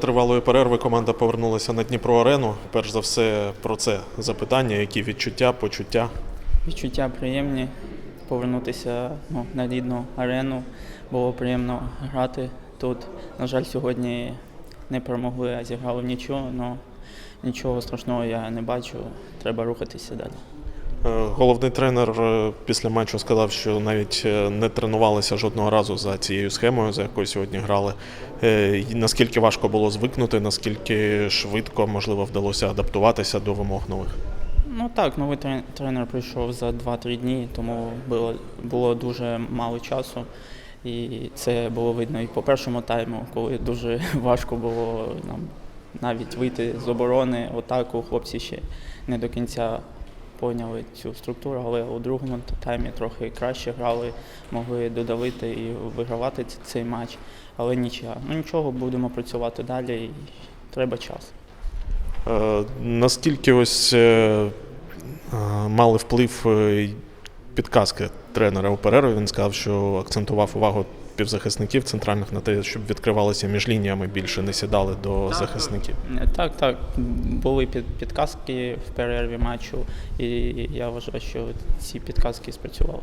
Тривалої перерви команда повернулася на Дніпро Арену. Перш за все про це запитання, які відчуття, почуття. Відчуття приємні. Повернутися ну, на рідну арену. Було приємно грати тут. На жаль, сьогодні не перемогли, а зіграли нічого, але нічого страшного я не бачу. Треба рухатися далі. Е, Головний тренер е, після матчу сказав, що навіть е, не тренувалися жодного разу за цією схемою, за якою сьогодні грали. Наскільки важко було звикнути, наскільки швидко можливо вдалося адаптуватися до вимог нових. Ну так, новий тренер прийшов за 2-3 дні, тому було, було дуже мало часу. І це було видно і по першому тайму, коли дуже важко було нам навіть вийти з оборони, атаку. Хлопці ще не до кінця поняли цю структуру, але у другому таймі трохи краще грали, могли додавити і вигравати цей матч. Але нічого. Ну нічого, будемо працювати далі і треба час. Е, Наскільки ось е, е, мали вплив підказки тренера у перерві? Він сказав, що акцентував увагу півзахисників центральних на те, щоб відкривалися між лініями більше, не сідали до захисників. Е, Так, так. Були під, підказки в перерві матчу, і я вважаю, що ці підказки спрацювали.